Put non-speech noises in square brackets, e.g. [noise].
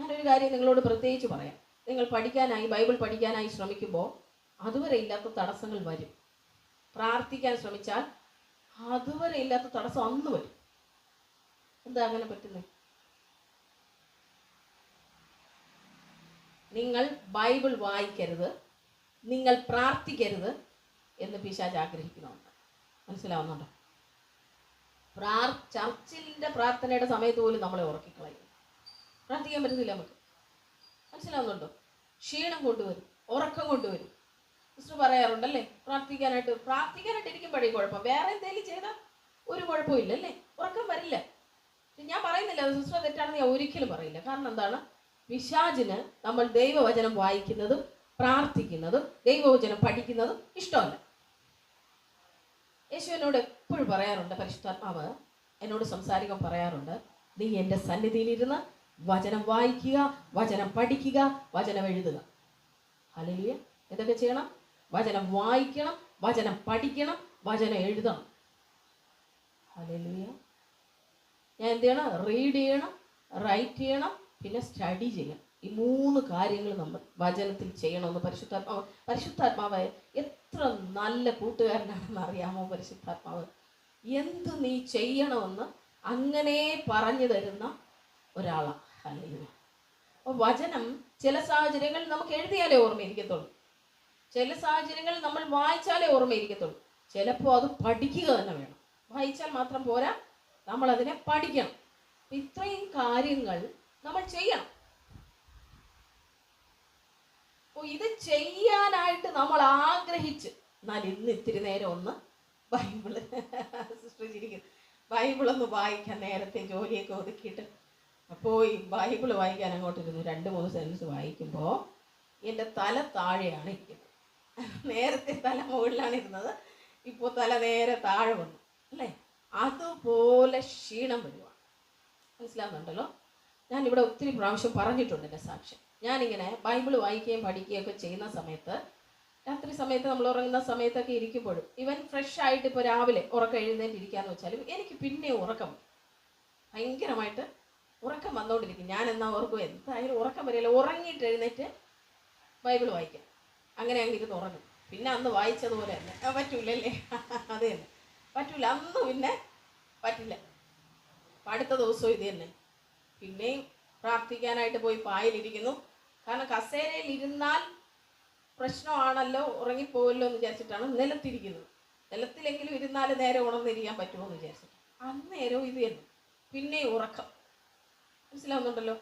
ഞാനൊരു കാര്യം നിങ്ങളോട് പ്രത്യേകിച്ച് പറയാം. നിങ്ങൾ പഠിക്കാനായി ബൈബിൾ പഠിക്കാനായി ശ്രമിക്കുമ്പോൾ അതുവരെ ഇല്ലാത്ത തടസ്സങ്ങൾ വരും. പ്രാർത്ഥിക്കാൻ ശ്രമിച്ചാൽ അതുവരെ ഇല്ലാത്ത തടസ്സം അന്ന് വരും. എന്താ അങ്ങനെ പറ്റുന്നത് നിങ്ങൾ ബൈബിൾ വായിക്കരുത് നിങ്ങൾ പ്രാർത്ഥിക്കരുത് എന്ന് പിശാജ് ആഗ്രഹിക്കുന്നുണ്ട്. മനസ്സിലാവുന്നുണ്ടോ? പ്രാർ ചർച്ചിലിന്റെ പ്രാർത്ഥനയുടെ സമയത്ത് പോലും നമ്മളെ ഉറക്കിക്കളയും പ്രാർത്ഥിക്കാൻ പറ്റുന്നില്ല നമുക്ക്. മനസ്സിലാവുന്നുണ്ടോ? ക്ഷീണം കൊണ്ടുവരും ഉറക്കം കൊണ്ടുവരും. മിസ്റ്റർ പറയാറുണ്ടല്ലേ പ്രാർത്ഥിക്കാനായിട്ട് പ്രാർത്ഥിക്കാനായിട്ട് ഇരിക്കും ഇരിക്കുമ്പോഴേ കുഴപ്പം. വേറെ എന്തെങ്കിലും ചെയ്താൽ ഒരു കുഴപ്പമില്ല അല്ലേ ഉറക്കം വരില്ല. ഞാൻ പറയുന്നില്ല അത് സിസ്റ്റർ തെറ്റാണെന്ന് ഞാൻ ഒരിക്കലും പറയില്ല. കാരണം എന്താണ്? പിശാചിന് നമ്മൾ ദൈവവചനം വായിക്കുന്നതും പ്രാർത്ഥിക്കുന്നതും ദൈവവചനം പഠിക്കുന്നതും ഇഷ്ടമല്ല. യേശു എന്നോട് എപ്പോഴും പറയാറുണ്ട് പരിശുദ്ധാത്മാവ് എന്നോട് സംസാരിക്കാൻ പറയാറുണ്ട് നീ എന്റെ സന്നിധിയിലിരുന്ന് വചനം വായിക്കുക വചനം പഠിക്കുക വചനം എഴുതുക. അല്ലെങ്കിൽ എന്തൊക്കെ ചെയ്യണം? വചനം വായിക്കണം വചനം പഠിക്കണം വചനം എഴുതണം. അല്ലെങ്കിൽ ഞാൻ എന്ത് ചെയ്യണം? റീഡ് ചെയ്യണം റൈറ്റ് ചെയ്യണം പിന്നെ സ്റ്റഡി ചെയ്യണം. ഈ മൂന്ന് കാര്യങ്ങൾ നമ്മൾ വചനത്തിൽ ചെയ്യണമെന്ന് പരിശുദ്ധാത്മാവ് പരിശുദ്ധാത്മാവ് എത്ര നല്ല കൂട്ടുകാരനാണെന്ന് അറിയാമോ പരിശുദ്ധാത്മാവ്? എന്ത് നീ ചെയ്യണമെന്ന് അങ്ങനെ പറഞ്ഞു തരുന്ന ഒരാളാണ് അപ്പോൾ വചനം ചില സാഹചര്യങ്ങളിൽ നമുക്ക് എഴുതിയാലേ ഓർമ്മയിരിക്കത്തുള്ളൂ. ചില സാഹചര്യങ്ങളിൽ നമ്മൾ വായിച്ചാലേ ഓർമ്മയിരിക്കത്തുള്ളൂ. ചിലപ്പോൾ അത് പഠിക്കുക തന്നെ വേണം. വായിച്ചാൽ മാത്രം പോരാ നമ്മൾ അതിനെ പഠിക്കണം. ഇത്രയും കാര്യങ്ങൾ നമ്മൾ ചെയ്യണം. അപ്പോൾ ഇത് ചെയ്യാനായിട്ട് നമ്മൾ ആഗ്രഹിച്ച് എന്നാൽ ഇന്ന് ഇത്തിരി നേരം ഒന്ന് ബൈബിൾ [laughs] സൃഷ്ടിച്ചിരിക്കുന്നു. ചിരിക്കുന്നു ബൈബിളൊന്ന് വായിക്കാൻ നേരത്തെ ജോലിയൊക്കെ ഒതുക്കിയിട്ട് അപ്പോൾ ഈ ബൈബിൾ വായിക്കാൻ അങ്ങോട്ടിരുന്നു രണ്ട് മൂന്ന് സെൻസ് വായിക്കുമ്പോൾ എന്റെ തല താഴെയാണ് ഇരിക്കുന്നത്. നേരത്തെ തല മുകളിലാണ് ഇരുന്നത്. ഇപ്പോൾ തല നേരെ താഴെ വന്നു അല്ലേ? അതുപോലെ ക്ഷീണം വരുവാണ്. മനസ്സിലാകുന്നുണ്ടല്ലോ ഞാനിവിടെ ഒത്തിരി പ്രാവശ്യം പറഞ്ഞിട്ടുണ്ട് എന്റെ സാക്ഷ്യം. ഞാനിങ്ങനെ ബൈബിൾ വായിക്കുകയും പഠിക്കുകയും ഒക്കെ ചെയ്യുന്ന സമയത്ത് രാത്രി സമയത്ത് നമ്മൾ ഉറങ്ങുന്ന സമയത്തൊക്കെ ഇരിക്കുമ്പോഴും ഇവൻ ഫ്രഷ് ആയിട്ട് ഇപ്പോൾ രാവിലെ ഉറക്കം എഴുന്നേറ്റ് ഇരിക്കാന്ന് വെച്ചാലും എനിക്ക് പിന്നെ ഉറക്കം ഭയങ്കരമായിട്ട് ഉറക്കം വന്നുകൊണ്ടിരിക്കും ഞാൻ എന്നാ ഓർക്കും? എന്തായാലും ഉറക്കം വരില്ല ഉറങ്ങിയിട്ട് എഴുന്നേറ്റ് ബൈബിൾ വായിക്കാം. അങ്ങനെ അങ്ങ് ഇരുന്ന് ഉറങ്ങും. പിന്നെ അന്ന് വായിച്ചതുപോലെ തന്നെ പറ്റൂലല്ലേ [laughs] അത് തന്നെ. പറ്റൂല. അന്ന് പിന്നെ പറ്റില്ല. അടുത്ത ദിവസവും ഇത് തന്നെ. പിന്നെയും പ്രാർത്ഥിക്കാനായിട്ട് പോയി പായലിരിക്കുന്നു. കാരണം കസേരയിൽ ഇരുന്നാൽ പ്രശ്നമാണല്ലോ ഉറങ്ങിപ്പോവല്ലോ എന്ന് വിചാരിച്ചിട്ടാണ് നിലത്തിരിക്കുന്നത്. നിലത്തിലെങ്കിലും ഇരുന്നാൽ നേരെ ഉണർന്നിരിക്കാൻ പറ്റുമോ എന്ന് വിചാരിച്ചിട്ട്. അന്നേരവും ഇത് തന്നെ. പിന്നെ ഉറക്കം. മനസ്സിലാവുന്നുണ്ടല്ലോ.